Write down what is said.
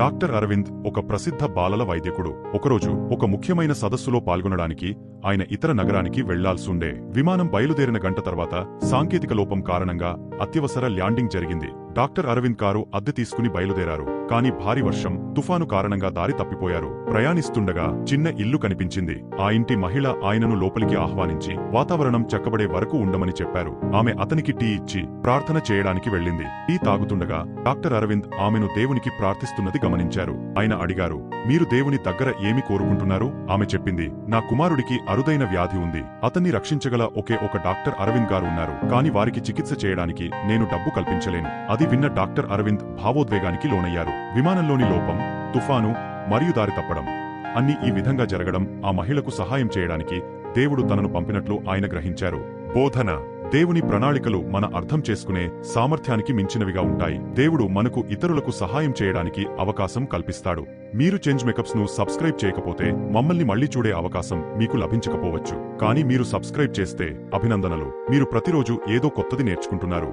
Doctor Arvind ఒక ప్రసిద్ధ బాలల వైద్యకుడు. ఒకరోజు ఒక ముఖ్యమైన సదస్సులో పాల్గొనడానికి ఆయన ఇతర నగరానికి వెళ్ళాల్సుండే. విమానం బయలుదేరిన గంట తర్వాత సాంకేతిక లోపం కారణంగా అత్యవసర ల్యాండింగ్ జరిగింది. డాక్టర్ అరవింద్ కారు అద్దె తీసుకుని బయలుదేరారు. కానీ భారీ వర్షం తుఫాను కారణంగా దారి తప్పిపోయారు. ప్రయాణిస్తుండగా చిన్న ఇల్లు కనిపించింది. ఆ ఇంటి మహిళ ఆయనను లోపలికి ఆహ్వానించి వాతావరణం చక్కబడే వరకు ఉండమని చెప్పారు. ఆమె అతనికి టీ ఇచ్చి ప్రార్థన చేయడానికి వెళ్ళింది. టీ తాగుతుండగా డాక్టర్ అరవింద్ ఆమెను దేవునికి ప్రార్థిస్తున్నది గమనించారు. ఆయన అడిగారు మీరు దేవుని దగ్గర ఏమి కోరుకుంటున్నారు? ఆమె చెప్పింది నా కుమారుడికి అరుదైన వ్యాధి ఉంది. అతన్ని రక్షించగల ఒకే ఒక డాక్టర్ అరవింద్ గారు ఉన్నారు. కాని వారికి చికిత్స చేయడానికి నేను డబ్బు కల్పించలేను. అది విన్న డాక్టర్ అరవింద్ భావోద్వేగానికి లోనయ్యారు. విమానంలోని లోపం తుఫాను మరియు దారి తప్పడం అన్ని ఈ విధంగా జరగడం ఆ మహిళకు సహాయం చేయడానికి దేవుడు తనను పంపినట్లు ఆయన గ్రహించారు. బోధన దేవుని ప్రణాళికలు మన అర్థం చేసుకునే సామర్థ్యానికి మించినవిగా ఉంటాయి. దేవుడు మనకు ఇతరులకు సహాయం చేయడానికి అవకాశం కల్పిస్తాడు. మీరు చేంజ్ మేకప్స్ను సబ్స్క్రైబ్ చేయకపోతే మమ్మల్ని మళ్ళీ చూడే అవకాశం మీకు లభించకపోవచ్చు. కానీ మీరు సబ్స్క్రైబ్ చేస్తే అభినందనలు. మీరు ప్రతిరోజు ఏదో కొత్తది నేర్చుకుంటున్నారు.